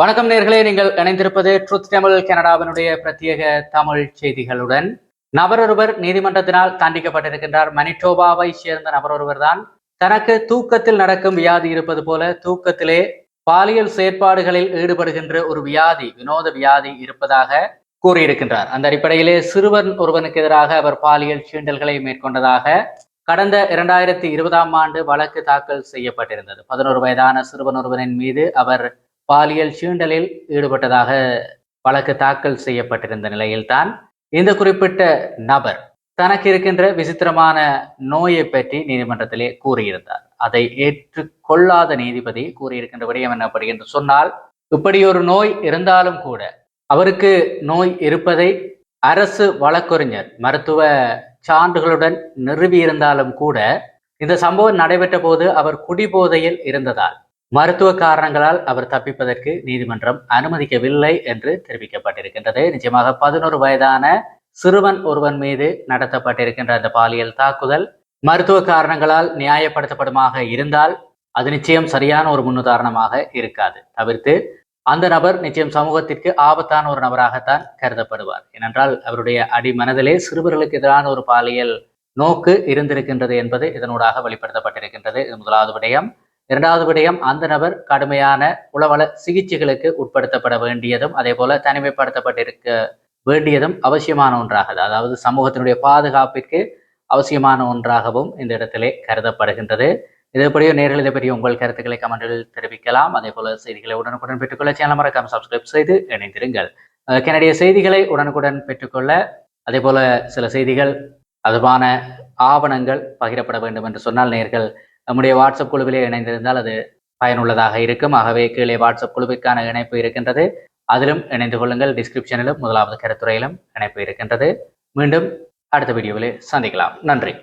வணக்கம் நேர்களே நீங்கள் இணைந்திருப்பது ட்ரூத் தமிழ் கனடாவினுடைய பிரத்யேக தமிழ் செய்திகளுடன். நபரொருவர் நீதிமன்றத்தினால் தாண்டிக்கப்பட்டிருக்கின்றார். மனிட்டோபாவை சேர்ந்த நபரொருவர் தான் தனக்கு தூக்கத்தில் நடக்கும் வியாதி இருப்பது போல தூக்கத்திலே பாலியல் செயற்பாடுகளில் ஈடுபடுகின்ற ஒரு வியாதி வினோத வியாதி இருப்பதாக கூறியிருக்கின்றார். அந்த அடிப்படையிலே சிறுவன் ஒருவனுக்கு எதிராக அவர் பாலியல் சீண்டல்களை மேற்கொண்டதாக கடந்த இரண்டாயிரத்தி இருபதாம் ஆண்டு வழக்கு தாக்கல் செய்யப்பட்டிருந்தது. பதினோரு வயதான சிறுவன் ஒருவனின் மீது அவர் பாலியல் சீண்டலில் ஈடுபட்டதாக வழக்கு தாக்கல் செய்யப்பட்டிருந்த நிலையில்தான் இந்த குறிப்பிட்ட நபர் தனக்கு இருக்கின்ற விசித்திரமான நோயை பற்றி நீதிமன்றத்திலே கூறியிருந்தார். அதை ஏற்றுக்கொள்ளாத நீதிபதி கூறியிருக்கின்ற விடயம் என்னப்படி என்று சொன்னால் இப்படி ஒரு நோய் இருந்தாலும் கூட அவருக்கு நோய் இருப்பதை அரசு வழக்கறிஞர் மருத்துவ சான்றுகளுடன் நிறுவியிருந்தாலும் கூட இந்த சம்பவம் நடைபெற்ற போது அவர் குடிபோதையில் இருந்ததால் மருத்துவ காரணங்களால் அவர் தப்பிப்பதற்கு நீதிமன்றம் அனுமதிக்கவில்லை என்று தெரிவிக்கப்பட்டிருக்கின்றது. நிச்சயமாக பதினோரு வயதான சிறுவன் ஒருவன் மீது நடத்தப்பட்டிருக்கின்ற அந்த பாலியல் தாக்குதல் மருத்துவ காரணங்களால் நியாயப்படுத்தப்படுமாக இருந்தால் அது நிச்சயம் சரியான ஒரு முன்னுதாரணமாக இருக்காது. தவிர்த்து அந்த நபர் நிச்சயம் சமூகத்திற்கு ஆபத்தான ஒரு நபராகத்தான் கருதப்படுவார். ஏனென்றால் அவருடைய அடிமனதிலே சிறுவர்களுக்கு எதிரான ஒரு பாலியல் நோக்கு இருந்திருக்கின்றது என்பது இதனூடாக வெளிப்படுத்தப்பட்டிருக்கின்றது. இது முதலாவது விடயம். இரண்டாவது விடயம் அந்த நபர் கடுமையான உளவள சிகிச்சைகளுக்கு உட்படுத்தப்பட வேண்டியதும் அதே போல தனிமைப்படுத்தப்பட்டிருக்க வேண்டியதும் அவசியமான ஒன்றாக அதாவது சமூகத்தினுடைய பாதுகாப்பிற்கு அவசியமான ஒன்றாகவும் இந்த இடத்திலே கருதப்படுகின்றது. இதுபடியோ நேரில் இதை பற்றி உங்கள் கருத்துக்களை கமெண்டில் தெரிவிக்கலாம். அதே போல செய்திகளை உடனுக்குடன் பெற்றுக்கொள்ள சேனல் மறக்காம சப்ஸ்கிரைப் செய்து இணைந்திருங்கள். கனடிய செய்திகளை உடனுக்குடன் பெற்றுக்கொள்ள அதே போல சில செய்திகள் அதுவான ஆவணங்கள் பகிரப்பட வேண்டும் என்று சொன்னால் நேர்கள் நம்முடைய வாட்ஸ்அப் குழுவிலே இணைந்திருந்தால் அது பயனுள்ளதாக இருக்கும். ஆகவே கீழே வாட்ஸ்அப் குழுவிற்கான இணைப்பு இருக்கின்றது. அதிலும் இணைந்து கொள்ளுங்கள். டிஸ்கிரிப்ஷனிலும் முதலாவது கருத்துறையிலும் இணைப்பு இருக்கின்றது. மீண்டும் அடுத்த வீடியோவில் சந்திக்கலாம். நன்றி.